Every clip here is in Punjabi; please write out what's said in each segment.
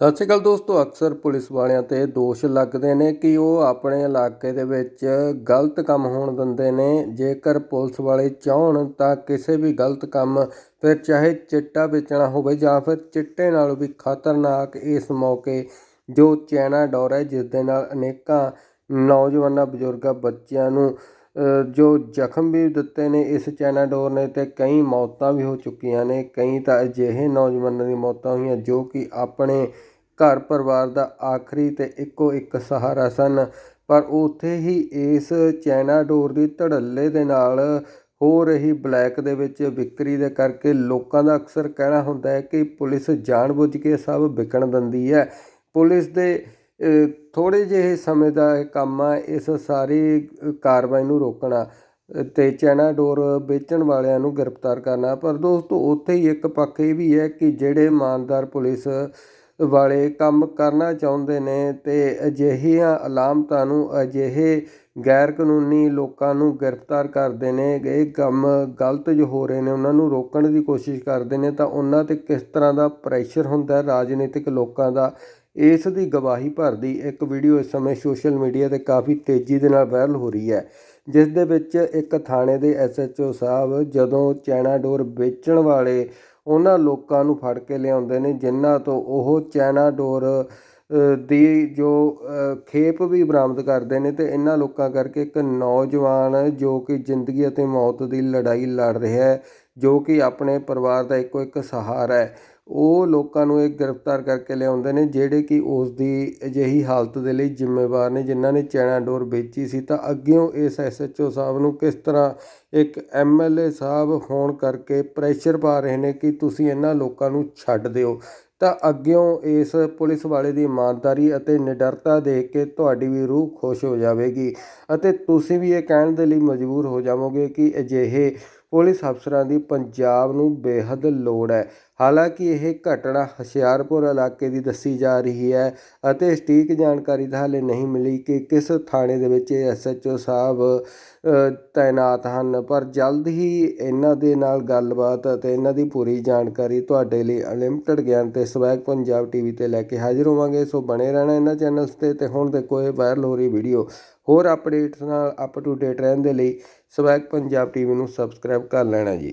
ਸਤਿ ਸ਼੍ਰੀ ਅਕਾਲ ਦੋਸਤੋ, ਅਕਸਰ ਪੁਲਿਸ ਵਾਲਿਆਂ ਤੇ ਦੋਸ਼ ਲੱਗਦੇ ਨੇ ਕਿ ਉਹ ਆਪਣੇ ਇਲਾਕੇ ਦੇ ਵਿੱਚ ਗਲਤ ਕੰਮ ਹੋਣ ਦਿੰਦੇ ਨੇ। ਜੇਕਰ ਪੁਲਿਸ ਵਾਲੇ ਚਾਹਣ ਤਾਂ ਕਿਸੇ ਵੀ ਗਲਤ ਕੰਮ, ਫਿਰ ਚਾਹੇ ਚਿੱਟਾ ਵੇਚਣਾ ਹੋਵੇ ਜਾਂ ਫਿਰ ਚਿੱਟੇ ਨਾਲੋਂ ਵੀ ਖਤਰਨਾਕ, ਇਸ ਮੌਕੇ ਜੋ ਚੈਨਾ ਡੋਰ ਹੈ ਜਿਸ ਦੇ ਨਾਲ ਅਨੇਕਾਂ ਨੌਜਵਾਨਾਂ, ਬਜ਼ੁਰਗਾਂ, ਬੱਚਿਆਂ ਨੂੰ ਜੋ ਜ਼ਖਮ ਵੀ ਦਿੱਤੇ ਨੇ ਇਸ ਚੈਨਾਡੋਰ ਨੇ ਅਤੇ ਕਈ ਮੌਤਾਂ ਵੀ ਹੋ ਚੁੱਕੀਆਂ ਨੇ। ਕਈ ਤਾਂ ਅਜਿਹੇ ਨੌਜਵਾਨਾਂ ਦੀਆਂ ਮੌਤਾਂ ਹੋਈਆਂ ਜੋ ਕਿ ਆਪਣੇ ਘਰ ਪਰਿਵਾਰ ਦਾ ਆਖਰੀ ਅਤੇ ਇੱਕੋ ਇੱਕ ਸਹਾਰਾ ਸਨ। ਪਰ ਉੱਥੇ ਹੀ ਇਸ ਚੈਨਾਡੋਰ ਦੀ ਧੜੱਲੇ ਦੇ ਨਾਲ ਹੋ ਰਹੀ ਬਲੈਕ ਦੇ ਵਿੱਚ ਵਿਕਰੀ ਦੇ ਕਰਕੇ ਲੋਕਾਂ ਦਾ ਅਕਸਰ ਕਹਿਣਾ ਹੁੰਦਾ ਹੈ ਕਿ ਪੁਲਿਸ ਜਾਣਬੁੱਝ ਕੇ ਸਭ ਵਿਕਣ ਦਿੰਦੀ ਹੈ। ਪੁਲਿਸ ਦੇ ਥੋੜ੍ਹੇ ਜਿਹੇ ਸਮੇਂ ਦਾ ਇਹ ਕੰਮ ਆ, ਇਸ ਸਾਰੀ ਕਾਰਵਾਈ ਨੂੰ ਰੋਕਣਾ ਅਤੇ ਚੈਨਾਡੋਰ ਵੇਚਣ ਵਾਲਿਆਂ ਨੂੰ ਗ੍ਰਿਫਤਾਰ ਕਰਨਾ। ਪਰ ਦੋਸਤੋ, ਉੱਥੇ ਹੀ ਇੱਕ ਪੱਖ ਇਹ ਵੀ ਹੈ ਕਿ ਜਿਹੜੇ ਇਮਾਨਦਾਰ ਪੁਲਿਸ ਵਾਲੇ ਕੰਮ ਕਰਨਾ ਚਾਹੁੰਦੇ ਨੇ ਅਤੇ ਅਜਿਹੀਆਂ ਅਲਾਮਤਾਂ ਨੂੰ ਅਜਿਹੇ ਗੈਰ ਕਾਨੂੰਨੀ ਲੋਕਾਂ ਨੂੰ ਗ੍ਰਿਫਤਾਰ ਕਰਦੇ ਨੇ, ਇਹ ਕੰਮ ਗਲਤ ਜੋ ਹੋ ਰਹੇ ਨੇ, ਉਹਨਾਂ ਨੂੰ ਰੋਕਣ ਦੀ ਕੋਸ਼ਿਸ਼ ਕਰਦੇ ਨੇ, ਤਾਂ ਉਹਨਾਂ ਤੇ ਕਿਸ ਤਰ੍ਹਾਂ ਦਾ ਪ੍ਰੈਸ਼ਰ ਹੁੰਦਾ ਰਾਜਨੀਤਿਕ ਲੋਕਾਂ ਦਾ ਇਸ ਦੀ ਗਵਾਹੀ ਭਰਦੀ ਇੱਕ ਵੀਡੀਓ ਇਸ ਸਮੇਂ ਸੋਸ਼ਲ ਮੀਡੀਆ ਤੇ ਕਾਫੀ ਤੇਜ਼ੀ ਦੇ ਨਾਲ ਵਾਇਰਲ ਹੋ ਰਹੀ ਹੈ। ਜਿਸ ਦੇ ਵਿੱਚ ਇੱਕ ਥਾਣੇ ਦੇ ਐਸਐਚਓ ਸਾਹਿਬ ਜਦੋਂ ਚੈਨਾਡੋਰ ਵੇਚਣ ਵਾਲੇ ਉਹਨਾਂ ਲੋਕਾਂ ਨੂੰ ਫੜ ਕੇ ਲਿਆਉਂਦੇ ਨੇ, ਜਿਨ੍ਹਾਂ ਤੋਂ ਉਹ ਚੈਨਾਡੋਰ ਦੀ ਜੋ ਖੇਪ ਵੀ ਬਰਾਮਦ ਕਰਦੇ ਨੇ ਤੇ ਇਹਨਾਂ ਲੋਕਾਂ ਕਰਕੇ ਇੱਕ ਨੌਜਵਾਨ ਜੋ ਕਿ ਜ਼ਿੰਦਗੀ ਅਤੇ ਮੌਤ ਦੀ ਲੜਾਈ ਲੜ ਰਿਹਾ ਹੈ, ਜੋ ਕਿ ਆਪਣੇ ਪਰਿਵਾਰ ਦਾ ਇੱਕੋ ਇੱਕ ਸਹਾਰਾ ਹੈ। ਉਹ ਲੋਕਾਂ ਨੂੰ ਇਹ ਗ੍ਰਿਫਤਾਰ ਕਰਕੇ ਲਿਆਉਂਦੇ ਨੇ, ਜਿਹੜੇ ਕਿ ਉਸ ਦੀ ਅਜਿਹੀ ਹਾਲਤ ਦੇ ਲਈ ਜ਼ਿੰਮੇਵਾਰ ਨੇ, ਜਿਨ੍ਹਾਂ ਨੇ ਚੈਨਾ ਡੋਰ ਵੇਚੀ ਸੀ। ਤਾਂ ਅੱਗਿਓਂ ਇਸ ਐਸਐਚਓ ਸਾਹਿਬ ਨੂੰ ਕਿਸ ਤਰ੍ਹਾਂ ਇੱਕ ਐਮਐਲਏ ਸਾਹਿਬ ਹੋਣ ਕਰਕੇ ਪ੍ਰੈਸ਼ਰ ਪਾ ਰਹੇ ਨੇ ਕਿ ਤੁਸੀਂ ਇਹਨਾਂ ਲੋਕਾਂ ਨੂੰ ਛੱਡ ਦਿਓ? ਤਾਂ ਅੱਗਿਓਂ ਇਸ ਪੁਲਿਸ ਵਾਲੇ ਦੀ ਇਮਾਨਦਾਰੀ ਅਤੇ ਨਿਡਰਤਾ ਦੇਖ ਕੇ ਤੁਹਾਡੀ ਵੀ ਰੂਹ ਖੁਸ਼ ਹੋ ਜਾਵੇਗੀ ਅਤੇ ਤੁਸੀਂ ਵੀ ਇਹ ਕਹਿਣ ਦੇ ਲਈ ਮਜਬੂਰ ਹੋ ਜਾਵੋਗੇ ਕਿ ਅਜਿਹੇ ਪੁਲਿਸ ਅਫਸਰਾਂ ਦੀ ਪੰਜਾਬ ਨੂੰ ਬੇਹੱਦ ਲੋੜ ਹੈ। ਹਾਲਾਂਕਿ ਇਹ ਘਟਨਾ ਹੁਸ਼ਿਆਰਪੁਰ ਇਲਾਕੇ ਦੀ ਦੱਸੀ ਜਾ ਰਹੀ ਹੈ ਅਤੇ ਸਟੀਕ ਜਾਣਕਾਰੀ ਤਾਂ ਹਾਲੇ ਨਹੀਂ ਮਿਲੀ ਕਿ ਕਿਸ ਥਾਣੇ ਦੇ ਵਿੱਚ ਐਸਐਚਓ ਸਾਹਿਬ ਤਾਇਨਾਤ ਹਨ। ਪਰ ਜਲਦ ਹੀ ਇਹਨਾਂ ਦੇ ਨਾਲ ਗੱਲਬਾਤ ਅਤੇ ਇਹਨਾਂ ਦੀ ਪੂਰੀ ਜਾਣਕਾਰੀ ਤੁਹਾਡੇ ਲਈ ਅਨਲਿਮਟਿਡ ਗਿਆਨ ਤੇ ਸਵੈਗ ਪੰਜਾਬ ਟੀਵੀ ਤੇ ਲੈ ਕੇ ਹਾਜ਼ਰ ਹੋਵਾਂਗੇ। ਸੋ ਬਣੇ ਰਹਿਣਾ ਇਹਨਾਂ ਚੈਨਲਸ ਤੇ ਤੇ ਹੁਣ ਦੇਖੋ ਇਹ ਵਾਇਰਲ ਹੋ ਰਹੀ ਵੀਡੀਓ। ਹੋਰ ਅਪਡੇਟਸ ਨਾਲ ਅਪ ਟੂ ਡੇਟ ਰਹਿਣ ਦੇ ਲਈ ਸਵੈਗ ਪੰਜਾਬ ਟੀਵੀ ਨੂੰ ਸਬਸਕ੍ਰਾਈਬ ਕਰ ਲੈਣਾ ਜੀ।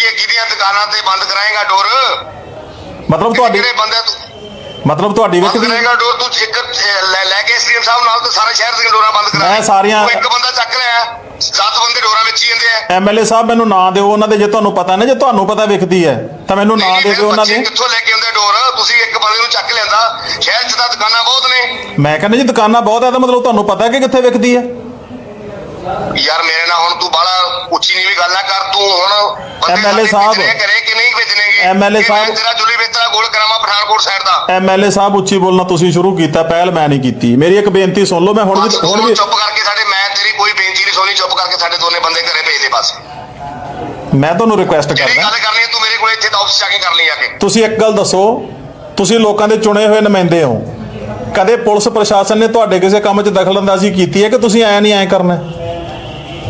ਦੁਕਾਨਾਂ ਤੇ ਬੰਦ ਕਰਾਏਗਾ ਡੋਰ? ਮਤਲਬ ਤੁਹਾਡੀ ਕਿਹੜੇ ਬੰਦੇ ਤੂੰ? ਮਤਲਬ ਤੁਹਾਡੀ ਬੰਦ ਵਿਕਦੀ ਕਰਾਏਗਾ ਡੋਰ ਤੂੰ ਇੱਕ ਅਹ, ਲੈ ਲੈ ਕੇ ਐਸਡੀਐਮ ਸਾਹਿਬ ਨਾਲ ਤੇ ਸਾਰੇ ਸ਼ਹਿਰ ਦੀਆਂ ਡੋਰਾਂ ਬੰਦ ਕਰਾ। ਮੈਂ ਸਾਰੀਆਂ- ਇੱਕ ਬੰਦਾ ਚੱਕ ਲਿਆ ਸੱਤ ਬੰਦੇ ਡੋਰਾਂ ਵਿੱਚ ਹੀ ਜਾਂਦੇ ਆ। ਐਮਐਲਏ ਸਾਹਿਬ ਮੈਨੂੰ ਨਾਂ ਦਿਓ ਉਹਨਾਂ ਦੇ ਜੇ ਤੁਹਾਨੂੰ ਪਤਾ ਨਾ ਜੇ ਤੁਹਾਨੂੰ ਪਤਾ ਵਿਕਦੀ ਹੈ ਤਾਂ ਮੈਨੂੰ ਨਾਂ ਦੇ ਦਿਓ ਉਹਨਾਂ ਦੇ। ਕਿੱਥੋਂ ਲੈ ਕੇ ਆਉਂਦੇ ਡੋਰ? ਤੁਸੀਂ ਇੱਕ ਬੰਦੇ ਨੂੰ ਚੱਕ ਲਿਆਂਦਾ ਸ਼ਹਿਰ 'ਚ ਤਾਂ ਦੁਕਾਨਾਂ ਬਹੁਤ ਨੇ। ਮੈਂ ਕਹਿੰਦਾ ਜੀ ਦੁਕਾਨਾਂ ਬਹੁਤ ਹੈ ਤਾਂ ਮਤਲਬ ਤੁਹਾਨੂੰ ਪਤਾ ਕਿ ਕਿੱਥੇ ਵਿਕਦੀ ਹੈ। ਯਾਰ ਮੇਰੇ ਨਾਲ ਹੁਣ ਤੂੰ ਬਾਲਾ ਉੱਚੀ ਨੀਵੀਂ ਗੱਲ ਨਾ ਕਰ ਤੂੰ ਹੁਣ ਸਾਡੇ ਸਾਹਿਬ। ਕਰੇ ਕਿ ਨਹੀਂ ਭੇਜਣੇਗੇ ਮੈਂ ਸਾਹਿਬ। ਤੇਰਾ ਜੁਲੀ ਵੇਚਦਾ ਗੋਲ ਕਰਾਵਾਂ ਪਠਾਨਕੋਟ ਸਾਈਡ ਦਾ? ਐਮਐਲਏ ਸਾਹਿਬ ਉੱਚੀ ਬੋਲਣਾ ਤੁਸੀਂ ਸ਼ੁਰੂ ਕੀਤਾ ਪਹਿਲ ਮੈਂ ਨਹੀਂ ਕੀਤੀ। ਮੇਰੀ ਇੱਕ ਬੇਨਤੀ ਸੁਣ ਲਓ ਮੈਂ ਹੁਣ ਵੀ ਹੁਣ ਵੀ ਚੁੱਪ ਕਰਕੇ ਸਾਡੇ ਮੈਂ ਤੇਰੀ ਕੋਈ ਬੇਨਤੀ ਨਹੀਂ ਸੁਣੀ ਚੁੱਪ ਕਰਕੇ ਸਾਡੇ ਦੋਨੇ ਬੰਦੇ ਘਰੇ ਭੇਜ ਦੇ ਬਸ। ਮੈਂ ਤੁਹਾਨੂੰ ਰਿਕੁਐਸਟ ਕਰਦਾ। ਗੱਲ ਕਰਨੀ ਹੈ ਤੂੰ ਮੇਰੇ ਕੋਲ ਇੱਥੇ ਤਾਂ ਆਫਿਸ ਜਾ ਕੇ ਕਰ ਲਈ ਆ ਕੇ। ਤੁਸੀਂ ਇੱਕ ਗੱਲ ਦੱਸੋ ਤੁਸੀਂ ਲੋਕਾਂ ਦੇ ਚੁਣੇ ਹੋਏ ਨੁਮਾਇੰਦੇ ਹੋ। ਕਦੇ ਪੁਲਿਸ ਪ੍ਰਸ਼ਾਸਨ ਨੇ ਤੁਹਾਡੇ ਕਿਸੇ ਕੰਮ 'ਚ ਦਖਲਅੰਦਾਜ਼ੀ ਕੀਤੀ ਹੈ ਕਿ ਤੁਸੀਂ ਐ ਨਹੀਂ ਐ ਕਰਨਾ?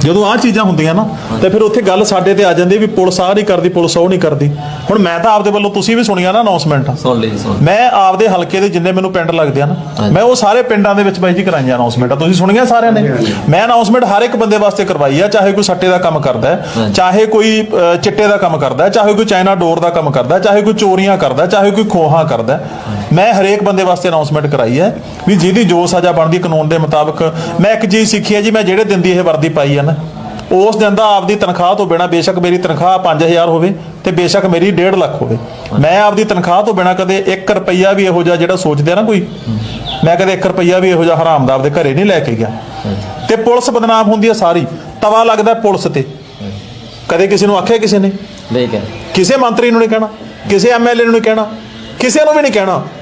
ਜਦੋਂ ਆਹ ਚੀਜ਼ਾਂ ਹੁੰਦੀਆਂ ਨਾ ਤੇ ਫਿਰ ਉੱਥੇ ਗੱਲ ਸਾਡੇ ਤੇ ਆ ਜਾਂਦੀ ਵੀ ਪੁਲਿਸ ਆਹ ਨਹੀਂ ਕਰਦੀ ਪੁਲਿਸ ਉਹ ਨਹੀਂ ਕਰਦੀ। ਹੁਣ ਮੈਂ ਤਾਂ ਆਪਦੇ ਵੱਲੋਂ ਤੁਸੀਂ ਵੀ ਸੁਣੀਆਂ ਨਾ ਅਨਾਉਂਸਮੈਂਟ ਸੁਣ ਲਈ ਸੁਣ ਮੈਂ ਆਪਦੇ ਹਲਕੇ ਦੇ ਜਿੰਨੇ ਮੈਨੂੰ ਪਿੰਡ ਲੱਗਦੇ ਆ ਨਾ। ਮੈਂ ਉਹ ਸਾਰੇ ਪਿੰਡਾਂ ਦੇ ਵਿੱਚ ਬਾਈ ਜੀ ਕਰਾਈਆਂ ਅਨਾਉਂਸਮੈਂਟਾਂ ਤੁਸੀਂ ਸੁਣੀਆਂ ਸਾਰਿਆਂ ਨੇ? ਮੈਂ ਅਨਾਉਂਸਮੈਂਟ ਹਰ ਇੱਕ ਬੰਦੇ ਵਾਸਤੇ ਕਰਵਾਈ ਆ ਚਾਹੇ ਕੋਈ ਸੱਟੇ ਦਾ ਕੰਮ ਕਰਦਾ ਹੈ। ਚਾਹੇ ਕੋਈ ਚਿੱਟੇ ਦਾ ਕੰਮ ਕਰਦਾ ਹੈ ਚਾਹੇ ਕੋਈ ਚਾਈਨਾ ਡੋਰ ਦਾ ਕੰਮ ਕਰਦਾ ਹੈ ਚਾਹੇ ਕੋਈ ਚੋਰੀਆਂ ਕਰਦਾ ਹੈ ਚਾਹੇ ਕੋਈ ਖੋਹਾਂ ਕਰਦਾ ਹੈ। ਮੈਂ ਹਰੇਕ ਬੰਦੇ ਵਾਸਤੇ ਅਨਾਉਂਸਮੈਂਟ ਕਰਾਈ ਹੈ ਵੀ ਜਿਹਦੀ ਜੋ ਸਜ਼ਾ ਬਣਦੀ ਕਾਨੂੰਨ ਦੇ ਮੁਤਾਬਕ ਮੈਂ ਇੱਕ ਚੀਜ਼ ਸਿੱਖੀ ਹੈ ਜੀ ਮੈਂ ਜਿਹੜੇ ਦਿਨ ਦੀ ਇਹ ਵਰਦੀ ਪਾਈ ਹੈ ਨਾ ਉਸ ਦਿਨ ਦਾ ਆਪਦੀ ਤਨਖਾਹ ਤੋਂ ਬਿਨਾ ਬੇਸ਼ੱਕ ਮੇਰੀ ਤਨਖਾਹ 5000 ਹੋਵੇ ਤੇ ਬੇਸ਼ੱਕ ਮੇਰੀ 1.5 ਲੱਖ ਹੋਵੇ। ਮੈਂ ਆਪਦੀ ਤਨਖਾਹ ਤੋਂ ਬਿਨਾ ਕਦੇ 1 ਰੁਪਈਆ ਵੀ ਇਹੋ ਜਿਹਾ ਜਿਹੜਾ ਸੋਚਦੇ ਆ ਨਾ ਕੋਈ ਮੈਂ ਕਦੇ 1 ਰੁਪਈਆ ਵੀ ਇਹੋ ਜਿਹਾ ਹਰਾਮ ਦਾ ਆਪਦੇ ਘਰੇ ਨਹੀਂ ਲੈ ਕੇ ਗਿਆ। ਤੇ ਪੁਲਿਸ ਬਦਨਾਮ ਹੁੰਦੀ ਹੈ ਸਾਰੀ। ਤਵਾ ਲੱਗਦਾ ਪੁਲਿਸ ਤੇ। ਕਦੇ ਕਿਸੇ ਨੂੰ ਆਖਿਆ ਕਿਸੇ ਨੇ? ਨਹੀਂ ਕਿਸੇ ਮੰਤਰੀ ਨੂੰ ਨਹੀਂ ਕਹਿਣਾ ਕਿਸੇ ਐਮਐਲਏ ਨੂੰ ਨਹੀਂ ਕਹਿਣਾ ਕਿਸੇ ਨੂੰ ਵੀ ਨਹੀਂ ਕਹਿਣਾ।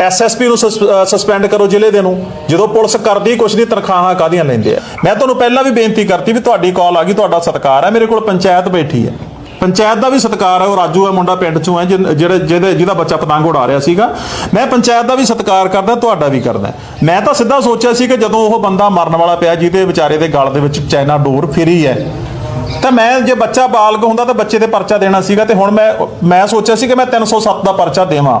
ਐਸਐਸਪੀ ਨੂੰ ਸਸਪੈਂਡ ਕਰੋ ਜ਼ਿਲ੍ਹੇ ਦੇ ਨੂੰ, ਜਦੋਂ ਪੁਲਿਸ ਕਰਦੀ ਕੁਛ ਨਹੀਂ ਤਨਖਾਹਾਂ ਕਾਦੀਆਂ ਲੈਂਦੇ ਆ? ਮੈਂ ਤੁਹਾਨੂੰ ਪਹਿਲਾਂ ਵੀ ਬੇਨਤੀ ਕਰਤੀ ਵੀ ਤੁਹਾਡੀ ਕਾਲ ਆ ਗਈ, ਤੁਹਾਡਾ ਸਤਿਕਾਰ ਹੈ ਮੇਰੇ ਕੋਲ ਪੰਚਾਇਤ ਬੈਠੀ ਹੈ ਪੰਚਾਇਤ ਦਾ ਵੀ ਸਤਿਕਾਰ ਹੈ ਉਹ ਰਾਜੂ ਹੈ ਮੁੰਡਾ ਪਿੰਡ ਚੋਂ ਹੈ ਜਿਹ- ਜਿਹੜੇ, ਜਿਹਦੇ, ਜਿਹਦਾ ਬੱਚਾ ਪਤੰਗ ਉਡਾ ਰਿਹਾ ਸੀਗਾ। ਮੈਂ ਪੰਚਾਇਤ ਦਾ ਵੀ ਸਤਿਕਾਰ ਕਰਦਾ, ਤੁਹਾਡਾ ਵੀ ਕਰਦਾ। ਮੈਂ ਤਾਂ ਸਿੱਧਾ ਸੋਚਿਆ ਸੀ ਕਿ ਜਦੋਂ ਉਹ ਬੰਦਾ ਮਰਨ ਵਾਲਾ ਪਿਆ, ਜਿਹਦੇ ਵਿਚਾਰੇ ਦੇ ਗਲ ਦੇ ਵਿੱਚ ਚਾਈਨਾ ਡੋਰ ਫਿਰੀ ਹੈ ਤਾਂ ਮੈਂ ਜੇ ਬੱਚਾ ਬਾਲਗ ਹੁੰਦਾ ਤਾਂ ਬੱਚੇ ਤੇ ਪਰਚਾ ਦੇਣਾ ਸੀਗਾ, ਤੇ ਹੁਣ ਮੈਂ ਮੈਂ ਸੋਚਿਆ ਸੀ ਕਿ ਮੈਂ 307 ਦਾ ਪਰਚਾ ਦੇਵਾਂ।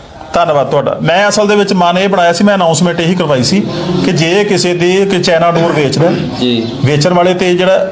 ਧੰਨਵਾਦ ਤੁਹਾਡਾ। ਮੈਂ ਅਸਲ ਦੇ ਵਿੱਚ ਮਨ ਇਹ ਬਣਾਇਆ ਸੀ ਮੈਂ ਅਨਾਉਂਸਮੈਂਟ ਇਹੀ ਕਰਵਾਈ ਸੀ ਕਿ ਜੇ ਕਿਸੇ ਦੀ ਕਿ ਚਾਈਨਾ ਡੋਰ ਵੇਚਦਾ ਜੀ। ਵੇਚਣ ਵਾਲੇ ਤੇ ਜਿਹੜਾ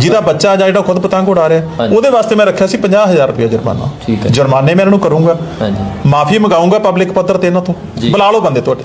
ਜਿਹਦਾ ਬੱਚਾ ਜਾਂ ਜਿਹੜਾ ਖੁਦ ਪਤੰਗ ਉਡਾ ਰਿਹਾ। ਉਹਦੇ ਵਾਸਤੇ ਮੈਂ ਰੱਖਿਆ ਸੀ 50000 ਰੁਪਇਆ ਜੁਰਮਾਨਾ ਠੀਕ ਹੈ। ਜੁਰਮਾਨੇ ਮੈਂ ਇਹਨਾਂ ਨੂੰ ਕਰੂੰਗਾ ਹਾਂਜੀ ਮਾਫੀ ਮੰਗਾਉਂਗਾ ਪਬਲਿਕ ਪੱਧਰ ਤੇ ਇਹਨਾਂ ਤੋਂ। ਬੁਲਾ ਲਓ ਬੰਦੇ ਤੁਹਾਡੇ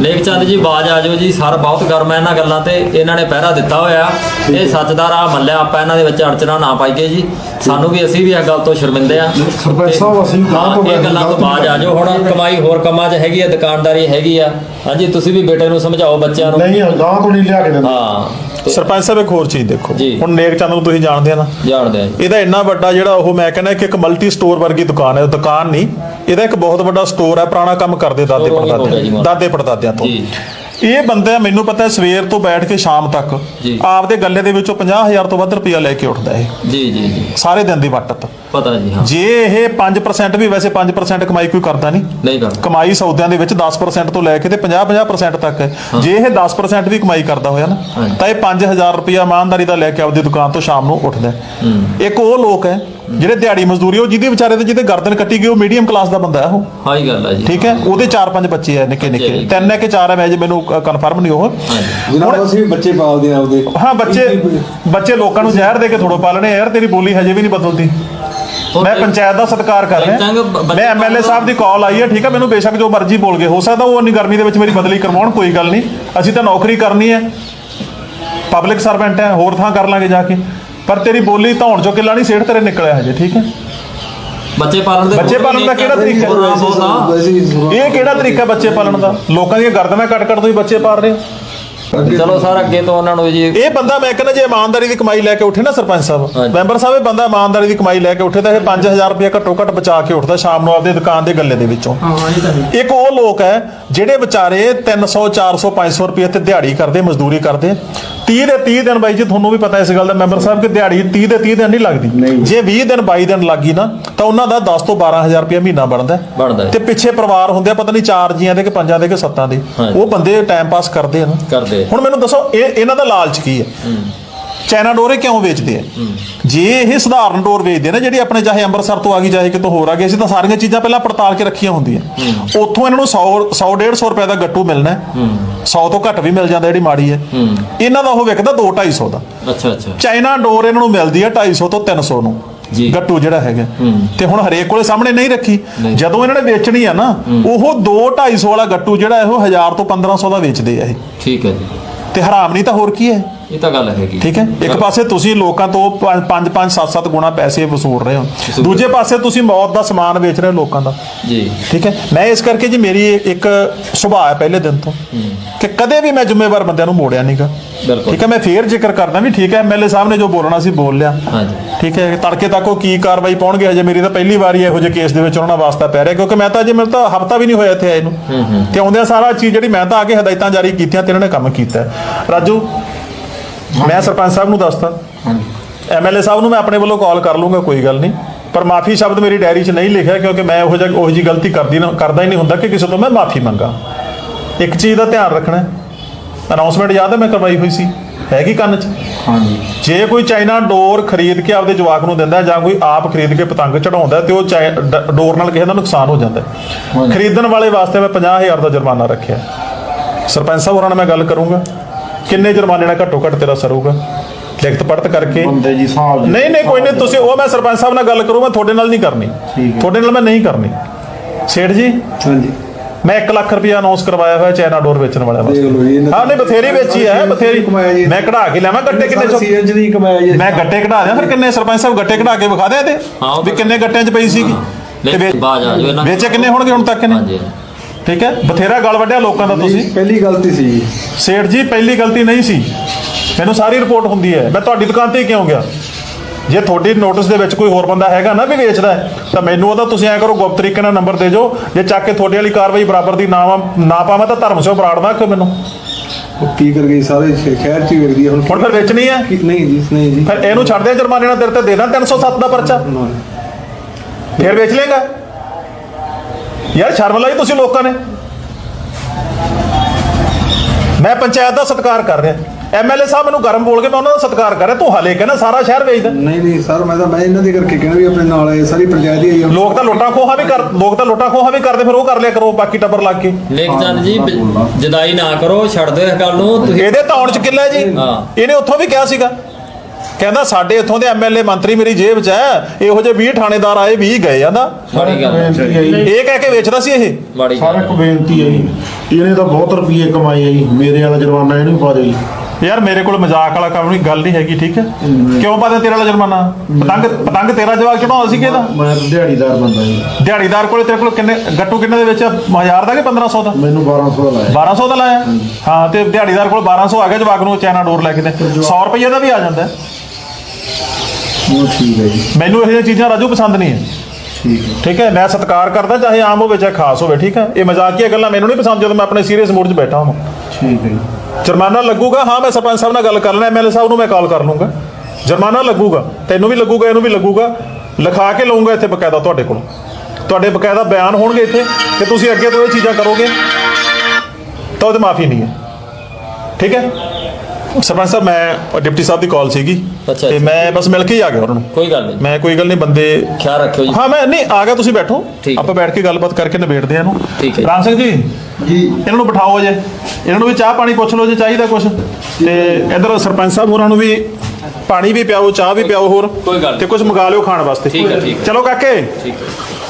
ਲੇਖ ਚੰਦ ਜੀ ਆਵਾਜ਼ ਆ ਜਾਓ ਜੀ। ਸਰ ਬਹੁਤ ਗਰਮ ਹੈ ਇਹਨਾਂ ਗੱਲਾਂ ਤੇ। ਇਹਨਾਂ ਨੇ ਪਹਿਰਾ ਦਿੱਤਾ ਹੋਇਆ। ਇਹ ਸੱਚ ਦਾ ਰਾਹ ਮੱਲਿਆ ਆਪਾਂ ਇਹਨਾਂ ਦੇ ਵਿੱਚ ਅੜਚਣਾ ਨਾ ਪਾਈਏ ਜੀ। ਸਾਨੂੰ ਵੀ ਅਸੀਂ ਵੀ ਇਸ ਗੱਲ ਤੋਂ ਸ਼ਰਮਿੰਦੇ ਆ ਸਰਪੰਚ ਸਾਹਿਬ, ਅਸੀਂ ਗਾਂਹ ਤੋਂ ਇਹ ਗੱਲਾਂ ਤੋਂ ਬਾਅਦ ਆ ਜਾਓ। ਹੁਣ ਕਮਾਈ ਹੋਰ ਕੰਮਾਂ 'ਚ ਹੈਗੀ ਆ ਦੁਕਾਨਦਾਰੀ ਹੈਗੀ ਆ। ਹਾਂਜੀ ਤੁਸੀਂ ਵੀ ਬੇਟੇ ਨੂੰ ਸਮਝਾਓ ਬੱਚਿਆਂ ਨੂੰ। ਨਹੀਂ ਗਾਂ ਤੋਂ ਨਹੀਂ ਲਿਆ ਕੇ ਦਿੰਦੇ। ਹਾਂ। ਸਰਪੰਚ ਸਾਹਿਬ ਇੱਕ ਹੋਰ ਚੀਜ਼ ਦੇਖੋ ਜੀ। ਹੁਣ ਨੇਕ ਚੰਦ ਨੂੰ ਤੁਸੀਂ ਜਾਣਦੇ ਆ ਨਾ ਜਾਣਦੇ ਆ ਜੀ ਇਹਦਾ ਇੰਨਾ ਵੱਡਾ ਜਿਹੜਾ ਉਹ ਮੈਂ ਕਹਿੰਦਾ ਕਿ ਇੱਕ ਮਲਟੀ ਸਟੋਰ ਵਰਗੀ ਦੁਕਾਨ ਹੈ ਦੁਕਾਨ ਨਹੀਂ ਇਹਦਾ ਇੱਕ ਬਹੁਤ ਵੱਡਾ ਸਟੋਰ ਹੈ ਪੁਰਾਣਾ ਕੰਮ ਕਰਦੇ ਦਾਦੇ Showroom ਹੀ ਹੋ ਗਿਆ ਜੀ ਪੜਦਾਦੇ। ਦਾਦੇ ਪੜਦਾਦਿਆਂ ਤੋਂ ਜੀ। ਇਹ ਬੰਦਾ ਮੈਨੂੰ ਪਤਾ ਸਵੇਰ ਤੋਂ ਬੈਠ ਕੇ ਸ਼ਾਮ ਤੱਕ ਜੀ। ਆਪਦੇ ਗੱਲੇ ਦੇ ਵਿੱਚੋਂ 50000 ਤੋਂ ਵੱਧ ਰੁਪਇਆ ਲੈ ਕੇ ਉੱਠਦਾ ਇਹ। ਜੀ ਜੀ ਜੀ। ਸਾਰੇ ਦਿਨ ਦੀ ਵਟਤ ਪਤਾ ਜੀ ਹਾਂ। ਜੇ ਇਹ 5% ਵੀ ਵੈਸੇ 5% ਕਮਾਈ ਕੋਈ ਕਰਦਾ ਨਹੀਂ। ਨਹੀਂ ਕਰਦਾ। ਕਮਾਈ ਸੌਦਿਆਂ ਦੇ ਵਿੱਚ 10% ਤੋਂ ਲੈ ਕੇ ਤੇ 50-50% ਤੱਕ ਹੈ। ਜੇ ਇਹ 10% ਵੀ ਕਮਾਈ ਕਰਦਾ ਹੋਇਆ ਨਾ ਹਾਂਜੀ। ਤਾਂ ਇਹ 5000 ਰੁਪਇਆ ਇਮਾਨਦਾਰੀ ਦਾ ਲੈ ਕੇ ਆਪਦੀ ਦੁਕਾਨ ਤੋਂ ਸ਼ਾਮ ਨੂੰ ਉੱਠਦਾ ਹੈ। ਇੱਕ ਉਹ ਲੋਕ ਹੈ ਜਿਹੜੇ ਦਿਹਾੜੀ ਮਜ਼ਦੂਰੀ ਉਹ ਜਿਹਦੇ ਵਿਚਾਰੇ ਤੇ ਜਿਹਦੇ ਗਰਦਨ ਕੱਟੀ ਗਈ ਉਹ ਮੀਡੀਅਮ ਕਲਾਸ ਦਾ ਬੰਦਾ ਹੈ ਉਹ। ਹਾਂ ਹੀ ਗੱਲ ਆ ਜੀ। ਠੀਕ ਹੈ? ਉਹਦੇ 4-5 ਬੱਚੇ ਹੈ ਨਿੱਕੇ ਨਿੱਕੇ। ਤਿੰਨ ਹੈ ਕਿ ਚਾਰ ਹੈ ਮੈਂ ਜੇ ਮੈਨੂੰ ਕਨਫਰਮ ਨਹੀਂ ਉਹ। ਜਨਾਬ ਅਸੀਂ ਵੀ ਬੱਚੇ ਪਾਲਦੇ ਆ ਆਪਦੇ ਹਾਂ ਬੱਚੇ ਬੱਚੇ ਲੋਕਾਂ ਨੂੰ ਜ਼ਹਿਰ ਦੇ ਕੇ ਥੋੜੋ ਪਾਲਣੇ ਆ, ਯਾਰ ਤੇਰੀ ਬੋਲੀ ਹਜੇ ਵੀ ਨਹੀਂ ਬਦਲਦੀ। ਮੈਂ ਪੰਚਾਇਤ ਦਾ ਸਤਿਕਾਰ ਕਰ ਰਿਹਾ। ਮੈਂ ਐਮਐਲਏ ਸਾਹਿਬ ਦੀ ਕਾਲ ਆਈ ਹੈ ਠੀਕ ਹੈ? ਮੈਨੂੰ ਬੇਸ਼ੱਕ ਜੋ ਮਰਜ਼ੀ ਬੋਲ ਗਏ। ਹੋ ਸਕਦਾ ਉਹ ਇੰਨੀ ਗਰਮੀ ਦੇ ਵਿੱਚ ਮੇਰੀ ਬਦਲੀ ਕਰਵਾਉਣ ਕੋਈ ਗੱਲ ਨਹੀਂ। ਅਸੀਂ ਤਾਂ ਨੌਕਰੀ ਕਰਨੀ ਹੈ। ਪਬਲਿਕ ਸਰਵੈਂਟ ਹੈ ਹੋਰ ਥਾਂ ਕਰ ਲਾਂਗੇ ਜਾ ਕੇ। ਪਰ ਤੇਰੀ ਬੋਲੀ ਧੌਣ ਚੋਂ ਕਿੱਲਾ ਨਹੀਂ ਸੇੜ ਤੇਰੇ ਨਿਕਲਿਆ ਹਜੇ ਠੀਕ ਹੈ? ਬੱਚੇ ਪਾਲਣ ਦੇ ਬੱਚੇ ਪਾਲਣ ਦਾ ਕਿਹੜਾ ਤਰੀਕਾ? ਹੈ? ਇਹ ਕਿਹੜਾ ਤਰੀਕਾ ਬੱਚੇ ਪਾਲਣ ਦਾ? ਲੋਕਾਂ ਦੀਆਂ ਗਰਦਨਾਂ ਕੱਟ ਕੱਟ ਤੋਂ ਹੀ ਬੱਚੇ ਪਾਲ ਰਹੇ ਹੋ? ਚਲੋ ਸਰ ਅੱਗੇ ਤੋਂ ਉਹਨਾਂ ਨੂੰ ਜੀ ਇਹ ਬੰਦਾ ਮੈਂ ਕਹਿੰਦਾ ਜੇ ਇਮਾਨਦਾਰੀ ਦੀ ਕਮਾਈ ਲੈ ਕੇ ਉੱਠੇ ਨਾ ਸਰਪੰਚ ਸਾਹਿਬ। ਮੈਂਬਰ ਸਾਹਿਬ ਇਹ ਬੰਦਾ ਇਮਾਨਦਾਰੀ ਦੀ ਕਮਾਈ ਲੈ ਕੇ ਉੱਠੇ ਤਾਂ ਇਹ 5000 ਰੁਪਏ ਘੱਟੋ ਘੱਟ ਬਚਾ ਕੇ ਉੱਠਦਾ ਸ਼ਾਮ ਨੂੰ ਆਪਦੇ ਦੁਕਾਨ ਦੇ ਗੱਲੇ ਦੇ ਵਿੱਚੋਂ। ਇੱਕ ਉਹ ਲੋਕ ਹੈ ਜਿਹੜੇ ਵਿਚਾਰੇ 300 400 500 ਰੁਪਏ ਤੇ ਦਿਹਾੜੀ ਕਰਦੇ ਮਜ਼ਦੂਰੀ ਕਰਦੇ। 30 ਦੇ 30 ਦਿਨ ਬਾਈ ਜੀ ਤੁਹਾਨੂੰ ਵੀ ਪਤਾ ਇਸ ਗੱਲ ਦਾ ਮੈਂਬਰ ਸਾਹਿਬ ਕਿ ਦਿਹਾੜੀ 30 ਦੇ 30 ਦਿਨ ਨਹੀਂ ਲੱਗਦੀ। ਜੇ 20 ਦਿਨ 22 ਦਿਨ ਲੱਗੀ ਨਾ ਤਾਂ ਉਹਨਾਂ ਦਾ 10 ਤੋਂ 12000 ਰੁਪਏ ਮਹੀਨਾ ਬਣਦਾ। ਤੇ ਪਿੱਛੇ ਪਰਿਵਾਰ ਹੁੰਦੇ ਆ ਪਤਾ ਨਹੀਂ ਚਾਰ ਜੀਆਂ ਦੇ ਕਿ ਪੰਜਾਂ ਦੇ ਕਿ ਸੱਤਾਂ ਦੇ। ਉਹ ਬੰਦੇ ਟਾਈਮ ਪਾਸ ਕਰਦੇ ਆ ਨਾ। ਕਰਦੇ ਹੁਣ ਮੈਨੂੰ ਦੱਸੋ ਇਹ ਇਹਨਾਂ ਦਾ ਲਾਲਚ ਕੀ ਹੈ? ਚਾਈਨਾ ਡੋਰੇ ਕਿਉਂ ਵੇਚਦੇ ਆ? ਜੇ ਇਹ ਸਧਾਰਨ ਡੋਰ ਵੇਚਦੇ ਨੇ ਜਿਹੜੀ ਆਪਣੇ ਚਾਹੇ ਅੰਮ੍ਰਿਤਸਰ ਤੋਂ ਆ ਗਈ ਚਾਹੇ ਕਿਤੋਂ ਹੋਰ ਆ ਗਈ ਅਸੀਂ ਤਾਂ ਸਾਰੀਆਂ ਚੀਜ਼ਾਂ ਪਹਿਲਾਂ ਪੜਤਾਲ ਕੇ ਰੱਖੀਆਂ ਹੁੰਦੀਆਂ। ਉੱਥੋਂ ਇਹਨਾਂ ਨੂੰ 100 100 150 ਰੁਪਏ ਦਾ ਗੱਟੂ ਮਿਲਣਾ ਹੈ। 100 ਤੋਂ ਘੱਟ ਵੀ ਮਿਲ ਜਾਂਦਾ ਜਿਹੜੀ ਮਾੜੀ ਹੈ। ਇਹਨਾਂ ਦਾ ਉਹ ਵਿਕਦਾ 2 250 ਦਾ। ਅੱਛਾ ਅੱਛਾ। ਚਾਈਨਾ ਡੋਰ ਇਹਨਾਂ ਨੂੰ ਮਿਲਦੀ ਹੈ 250 ਤੋਂ 300 ਨੂੰ। ਜੀ। ਗੱਟੂ ਜਿਹੜਾ ਹੈਗਾ। ਤੇ ਹੁਣ ਹਰੇਕ ਕੋਲੇ ਸਾਹਮਣੇ ਨਹੀਂ ਰੱਖੀ। ਜਦੋਂ ਇਹਨਾਂ ਨੇ ਵੇਚਣੀ ਆ ਨਾ ਉਹ 2 250 ਵਾਲਾ ਗੱਟੂ ਜਿਹੜਾ ਇਹ 1000 ਤੋਂ 1500 ਦਾ ਵੇਚਦੇ ਆ ਇਹ। ਠੀਕ ਹੈ ਜੀ। ਤੇ ਹਰਾਮ ਨਹੀਂ ਤਾਂ ਹੋਰ ਕੀ ਹੈ? ਇਹ ਤਾਂ ਗੱਲ ਹੈਗੀ। ਠੀਕ ਹੈ? ਇੱਕ ਪਾਸੇ ਤੁਸੀਂ ਲੋਕਾਂ ਤੋਂ 5 5 7-7 ਗੁਣਾ ਪੈਸੇ ਵਸੂਲ ਰਹੇ ਹੋ। ਦੂਜੇ ਪਾਸੇ ਤੁਸੀਂ ਮੌਤ ਦਾ ਸਮਾਨ ਵੇਚ ਰਹੇ ਹੋ ਲੋਕਾਂ ਦਾ। ਜੀ। ਠੀਕ ਹੈ? ਮੈਂ ਇਸ ਕਰਕੇ ਜੀ ਮੇਰੀ ਇੱਕ ਸੁਭਾਅ ਹੈ ਪਹਿਲੇ ਦਿਨ ਤੋਂ ਕਿ ਕਦੇ ਵੀ ਮੈਂ ਜ਼ਿੰਮੇਵਾਰ ਬੰਦਿਆਂ ਨੂੰ ਮੋੜਿਆ ਨਹੀਂਗਾ ਬਿਲਕੁਲ। ਠੀਕ ਹੈ ਮੈਂ ਫੇਰ ਜ਼ਿਕਰ ਕਰਦਾ ਵੀ ਠੀਕ ਹੈ ਐਮਐਲਏ ਸਾਹਿਬ ਨੇ ਜੋ ਬੋਲਣਾ ਸੀ ਬੋਲ ਲਿਆ। ਹਾਂਜੀ। ਠੀਕ ਹੈ ਤੜਕੇ ਤੱਕ ਉਹ ਕੀ ਕਾਰਵਾਈ ਪਾਉਣਗੇ ਹਜੇ ਮੇਰੀ ਤਾਂ ਪਹਿਲੀ ਵਾਰੀ ਇਹੋ ਜਿਹੇ ਕੇਸ ਦੇ ਵਿੱਚ ਉਹਨਾਂ ਨਾਲ ਵਾਸਤਾ ਪੈ ਰਿਹਾ ਕਿਉਂਕਿ ਮੈਂ ਤਾਂ ਅਜੇ ਮੇਰੇ ਤਾਂ ਹਫਤਾ ਵੀ ਨਹੀਂ ਹੋਇਆ ਇੱਥੇ ਆਏ ਨੂੰ। ਤੇ ਆਉਂਦਿਆਂ ਸਾਰਾ ਚੀਜ਼ ਜਿਹੜੀ ਮੈਂ ਤਾਂ ਆ ਕੇ ਹਦਾਇਤਾਂ ਜਾਰੀ ਕੀਤੀਆਂ ਤੇ ਇਹਨਾਂ ਨੇ ਕੰਮ ਕੀਤਾ। ਰਾਜੂ ਮੈਂ ਸਰਪੰਚ ਸਾਹਿਬ ਨੂੰ ਦੱਸਤਾ ਐਮਐਲਏ ਸਾਹਿਬ ਨੂੰ ਮੈਂ ਆਪਣੇ ਵੱਲੋਂ ਕਾਲ ਕਰ ਲੂੰਗਾ ਕੋਈ ਗੱਲ ਨਹੀਂ। ਪਰ ਮਾਫੀ ਸ਼ਬਦ ਮੇਰੀ ਡਾਇਰੀ 'ਚ ਨਹੀਂ ਲਿਖਿਆ ਕਿਉਂਕਿ ਮੈਂ ਉਹੋ ਜਿਹਾ ਉਹੋ ਜਿਹੀ ਗਲਤੀ ਕਰਦੀ ਨਾ ਕਰਦਾ ਹੀ ਨਹੀਂ ਹੁੰਦਾ ਕਿ ਕਿਸੇ ਤੋਂ ਮੈਂ ਮਾਫੀ ਮੰਗਾ। ਇੱਕ ਚੀਜ਼ ਦਾ ਧਿਆਨ ਰੱਖਣਾ ਅਨਾਉਂਸਮੈਂਟ ਯਾਦ ਹੈ ਮੈਂ ਕਰਵਾਈ ਹੋਈ ਸੀ? ਹੈਗੀ ਕੰਨ 'ਚ? ਹਾਂਜੀ। ਜੇ ਕੋਈ ਚਾਈਨਾ ਡੋਰ ਖਰੀਦ ਕੇ ਆਪਦੇ ਜਵਾਕ ਨੂੰ ਦਿੰਦਾ ਜਾਂ ਕੋਈ ਆਪ ਖਰੀਦ ਕੇ ਪਤੰਗ ਚੜਾਉਂਦਾ ਤੇ ਉਹ ਚਾਈ- ਡ- ਡੋਰ ਨਾਲ ਕਿਸੇ ਦਾ ਨੁਕਸਾਨ ਹੋ ਜਾਂਦਾ ਹੈ। ਖਰੀਦਣ ਵਾਲੇ ਵਾਸਤੇ ਮੈਂ 50000 ਦਾ ਜੁਰਮਾਨਾ ਰੱਖਿਆ। ਸਰਪੰਚ ਸਾਹਿਬ ਹੋਰਾਂ ਨਾਲ ਮੈਂ ਗੱਲ ਕਰੂੰਗਾ। ਕਿੰਨੇ ਜੁਰਮਾਨੇ ਨਾਲ ਘੱਟੋ ਘੱਟ ਤੇਰਾ ਸਰੂਗਾ ਲਿਖਤ ਪੜਤ ਕਰਕੇ। ਬੰਦੇ ਜੀ ਸਾਹਿਬ ਜੀ ਨਹੀਂ ਨਹੀਂ ਕੋਈ ਨਹੀਂ ਤੁਸੀਂ ਉਹ ਮੈਂ ਸਰਪੰਚ ਸਾਹਿਬ ਨਾਲ ਗੱਲ ਕਰੂੰ ਮੈਂ ਤੁਹਾਡੇ ਨਾਲ ਨਹੀਂ ਕਰਨੀ। ਠੀਕ ਹੈ। ਤੁਹਾਡੇ ਨਾਲ ਮੈਂ ਨਹੀਂ ਕਰਨੀ। ਸੇਠ ਜੀ? ਹਾਂਜੀ। ਮੈਂ 1 ਲੱਖ ਰੁਪਇਆ ਅਨਾਉਂਸ ਕਰਵਾਇਆ ਹੋਇਆ ਚਾਈਨਾ ਡੋਰ ਵੇਚਣ ਵਾਲਿਆਂ ਦੇਖ ਲਓ ਜੀ, ਵਾਸਤੇ ਹਾਂ ਨਹੀਂ ਬਥੇਰੀ ਵੇਚੀ ਹੈ ਬਥੇਰੀ। ਮੈਂ ਕਢਾ ਕੇ ਲਿਆਵਾਂ ਗੱਟੇ ਕਿੰਨੇ ਚੋਂ ਚ ਨਹੀਂ ਕਮਾਇਆ ਜੀ। ਮੈਂ ਗੱਟੇ ਕਢਾ ਦਿਆਂ ਫਿਰ ਕਿੰਨੇ ਸਰਪੰਚ ਸਾਹਿਬ ਗੱਟੇ ਕਢਾ ਕੇ ਵਿਖਾ ਹਾਂ, ਉਹ ਵੀ ਕਿੰਨੇ ਗੱਟਿਆਂ 'ਚ ਪਈ ਸੀਗੀ? ਤੇ ਨਹੀਂ ਵੇ- ਬਾਜ ਆ ਜਾਓ ਇਹਨਾਂ ਵੇਚੇ ਕਿੰਨੇ ਹੋਣਗੇ ਹੁਣ ਤੱਕ ਨੇ ਹਾਂਜੀ। ਠੀਕ ਹੈ? ਬਥੇਰਾ ਗਲ ਵੱਢਿਆ ਲੋਕਾਂ ਦਾ ਤੁਸੀਂ। ਪਹਿਲੀ ਗਲਤੀ ਸੀ। ਜੀ ਸੇਠ ਜੀ ਪਹਿਲੀ ਗਲਤੀ ਨਹੀਂ ਸੀ। ਮੈਨੂੰ ਸਾਰੀ ਰਿਪੋਰਟ ਹੁੰਦੀ ਹੈ। ਮੈਂ ਤੁਹਾਡੀ ਦੁਕਾਨ ਤੇ ਕਿਉਂ ਗਿਆ? ਜੇ ਤੁਹਾਡੀ ਨੋਟਿਸ ਦੇ ਵਿੱਚ ਕੋਈ ਹੋਰ ਬੰਦਾ ਹੈਗਾ ਨਾ ਵੀ ਵੇਚਦਾ ਹੈ ਤਾਂ ਮੈਨੂੰ ਉਹਦਾ ਤੁਸੀਂ ਐ ਕਰੋ ਗੁਪਤ ਤਰੀਕੇ ਨਾਲ ਨੰਬਰ ਦੇ ਦਿਓ ਜੇ ਚੱਕ ਕੇ ਤੁਹਾਡੇ ਵਾਲੀ ਕਾਰਵਾਈ ਬਰਾਬਰ ਦੀ ਨਾ ਨਾ ਪਾਵਾਂ ਤਾਂ ਧਰਮ ਸਿਓ ਬਰਾੜਨਾ ਕਿ ਮੈਨੂੰ। ਕੀ ਕਰ ਗਈ? ਸਾਰੇ ਸ਼ਹਿਰ ਚ ਵਿਕਦੀ ਹੈ ਹੁਣ ਹੁਣ ਫਿਰ ਵੇਚਣੀ ਹੈ ਨਹੀਂ ਜੀ ਨਹੀਂ ਜੀ। ਫਿਰ ਇਹਨੂੰ ਛੱਡ ਦੇ ਜੁਰਮਾਨੇ ਨਾਲ ਤੇਰੇ ਤੇ ਦੇਣਾ 307 ਦਾ ਪਰਚਾ। ਫਿਰ ਵੇਚ ਲੇਗਾ ਯਾਰ ਸ਼ਰਮ ਲਾਈ ਤੁਸੀਂ ਲੋਕਾਂ ਨੇ। ਮੈਂ ਪੰਚਾਇਤ ਦਾ ਸਤਿਕਾਰ ਕਰ ਰਿਹਾ। ਐਮਐਲਏ ਸਾਹਿਬ ਮੈਨੂੰ ਗਰਮ ਬੋਲ ਕੇ ਮੈਂ ਉਹਨਾਂ ਦਾ ਸਤਿਕਾਰ ਕਰ ਰਿਹਾ ਤੂੰ ਹਲੇ ਕਹਿੰਦਾ ਸਾਰਾ ਸ਼ਹਿਰ ਵੇਚਦਾ ਨਹੀਂ ਨਹੀਂ ਸਰ ਮੈਂ ਤਾਂ ਮੈਂ ਇਹਨਾਂ ਦੇ ਕਰਕੇ ਕਹਿਣਾ ਵੀ ਆਪਣੇ ਨਾਲ ਆਏ ਸਾਰੀ ਪੰਚਾਇਤ ਹੀ ਆਈ ਆ। ਲੋਕ ਤਾਂ ਲੋਟਾ ਖੋਹਾ ਵੀ ਕਰ ਲੋਕ ਤਾਂ ਲੋਟਾ ਖੋਹਾ ਵੀ ਕਰਦੇ ਫਿਰ ਉਹ ਕਰ ਲਿਆ ਕਰੋ ਬਾਕੀ ਟੱਬਰ ਲੱਗ ਕੇ। ਲੇਖ ਚੰਦ ਜੀ ਬ- ਜਦਾਈ ਨਾ ਕਰੋ ਛੱਡ ਦਿਓ ਇਸ ਗੱਲ ਨੂੰ ਤੁਸੀਂ ਇਹਦੇ ਤੌਣ ਚ ਕਿੱਲਾ ਜੀ? ਹਾਂ। ਇਹਨੇ ਉੱਥੋਂ ਵੀ ਕਿਹਾ ਸੀਗਾ। ਕਹਿੰਦਾ ਸਾਡੇ ਇੱਥੋਂ ਦੇ ਐਮਐਲਏ ਮੰਤਰੀ ਮੇਰੀ ਜੇਬ 'ਚ ਹੈ ਇਹੋ ਜਿਹੇ 20 ਥਾਣੇਦਾਰ ਆਏ 20 ਗਏ ਮਾੜੀ ਗੱਲ ਹੈ। ਇਹ ਕਹਿ ਕੇ ਵੇਚਦਾ ਸੀ ਇਹ? ਮਾੜੀ ਸਾਰਾ ਇੱਕ ਬੇਨਤੀ ਹੈ ਜੀ। ਇਹਨੇ ਤਾਂ ਬਹੁਤ ਰੁਪਏ ਕਮਾਏ ਆ ਜੀ। ਮੇਰੇ ਵਾਲਾ ਜੁਰਮਾਨਾ ਇਹਨੂੰ ਪਾ ਜੀ। ਯਾਰ ਮੇਰੇ ਕੋਲ ਮਜ਼ਾਕ ਵਾਲਾ ਕੰਮ ਨਹੀਂ ਗੱਲ ਨਹੀਂ ਹੈਗੀ ਠੀਕ ਹੈ? ਕਿਉਂ ਪਾਦੇ ਤੇਰਾ ਵਾਲਾ ਜੁਰਮਾਨਾ? ਪਤੰਗ ਪਤੰਗ ਤੇਰਾ ਜਵਾਕ ਚੜਾਉਂਦਾ ਸੀ ਕਿਹਦਾ ਮੈਂ ਦਿਹਾੜੀਦਾਰ ਬੰਦਾ ਜੀ। ਦਿਹਾੜੀਦਾਰ ਕੋਲੇ ਤੇਰੇ ਕੋਲ ਕਿੰਨੇ ਗੱਟੂ ਕਿੰਨੇ ਦੇ ਵਿੱਚ? 1000 ਦਾ ਕਿ 1500 ਦਾ? ਮੈਨੂੰ 1200 ਦਾ ਲਾਇਆ। 1200 ਦਾ ਲਾਇਆ? ਹਾਂ ਤੇ ਦਿਹਾੜੀਦਾਰ ਕੋਲ 1200 ਆ ਗਿਆ ਜਵਾਕ ਨੂੰ ਚਾਈਨਾ ਡੋਰ ਲੈ ਕੇ ਤੇ 100 ਰੁਪਏ ਦਾ ਵੀ ਆ ਜਾਂਦਾ। ਹੈ। ਉਹ ਠੀਕ ਹੈ ਜੀ। ਮੈਨੂੰ ਇਹੋ ਚੀਜ਼ਾਂ ਰਾਜੂ ਪਸੰਦ ਨਹੀਂ ਹੈ। ਠੀਕ ਹੈ। ਮੈਂ ਸਤਿਕਾਰ ਕਰਦਾ ਚਾਹੇ ਆਮ ਹੋਵੇ ਚਾਹੇ ਖਾਸ ਹੋਵੇ ਠੀਕ ਹੈ? ਇਹ ਮਜ਼ਾਕੀਆ ਗੱਲਾਂ ਮੈਨੂੰ ਨਹੀਂ ਪਸੰਦ ਜਦੋਂ ਮੈਂ ਆਪਣੇ ਸੀਰੀਅਸ ਮੂਡ 'ਚ ਬੈਠਾ ਹਾਂ ਠੀਕ ਹੈ ਜੁਰਮਾਨਾ ਲੱਗੂਗਾ? ਹਾਂ, ਮੈਂ ਸਰਪੰਚ ਸਾਹਿਬ ਨਾਲ ਗੱਲ ਕਰ ਲੈਣਾ ਐਮਐਲਏ ਸਾਹਿਬ ਨੂੰ ਮੈਂ ਕਾਲ ਕਰ ਲੂੰਗਾ। ਜੁਰਮਾਨਾ ਲੱਗੂਗਾ, ਤੈਨੂੰ ਵੀ ਲੱਗੂਗਾ, ਇਹਨੂੰ ਵੀ ਲੱਗੂਗਾ। ਲਿਖਾ ਕੇ ਲਊਂਗਾ ਇੱਥੇ ਬਕਾਇਦਾ ਤੁਹਾਡੇ ਕੋਲ। ਤੁਹਾਡੇ ਬਕਾਇਦਾ ਬਿਆਨ ਹੋਣਗੇ ਇੱਥੇ ਕਿ ਤੁਸੀਂ ਅੱਗੇ ਤੋਂ ਇਹ ਚੀਜ਼ਾਂ ਕਰੋਗੇ। ਤਾਂ ਉਹਦੀ ਮਾਫੀ ਨਹੀਂ ਹੈ। ਠੀਕ ਹੈ? ਸਰਪੰਚ ਸਾਹਿਬ ਮੈਂ ਡਿਪਟੀ ਸਾਹਿਬ ਦੀ ਕਾਲ ਸੀਗੀ। ਅੱਛਾ, ਤੇ। ਮੈਂ ਬਸ ਮਿਲ ਕੇ ਹੀ ਆ ਗਿਆ ਉਹਨਾਂ ਨੂੰ। ਕੋਈ ਗੱਲ ਨਹੀਂ। ਮੈਂ ਕੋਈ ਗੱਲ ਨਹੀਂ ਬੰਦੇ ਖਿਆਲ ਰੱਖਿਓ ਜੀ। ਹਾਂ ਮੈਂ ਨਹੀਂ ਆ ਗਿਆ ਤੁਸੀਂ ਬੈਠੋ। ਆਪਾਂ ਬੈਠ ਕੇ ਗੱਲਬਾਤ ਕਰਕੇ ਨਿਬੇੜਦੇ ਆ ਇਹਨੂੰ। ਠੀਕ ਹੈ। ਰਾਮ ਸਿੰਘ ਜੀ ਜੀ। ਇਹਨਾਂ ਨੂੰ ਬਿਠਾਓ ਜੇ ਇਹਨਾਂ ਨੂੰ ਵੀ ਚਾਹ ਪਾਣੀ ਪੁੱਛ ਲਓ ਜੇ ਚਾਹੀਦਾ ਕੁਝ ਤੇ ਇਧਰ ਸਰਪੰਚ ਸਾਹਿਬ ਹੋਰਾਂ ਨੂੰ ਵੀ ਪਾਣੀ ਵੀ ਪਿਆਓ ਚਾਹ ਵੀ ਪਿਆਓ ਹੋਰ। ਤੇ ਕੁਝ ਮੰਗਾ ਲਿਓ ਖਾਣ ਵਾਸਤੇ। ਠੀਕ ਹੈ, ਠੀਕ ਹੈ। ਚਲੋ ਕਾਕੇ। ਠੀਕ ਹੈ।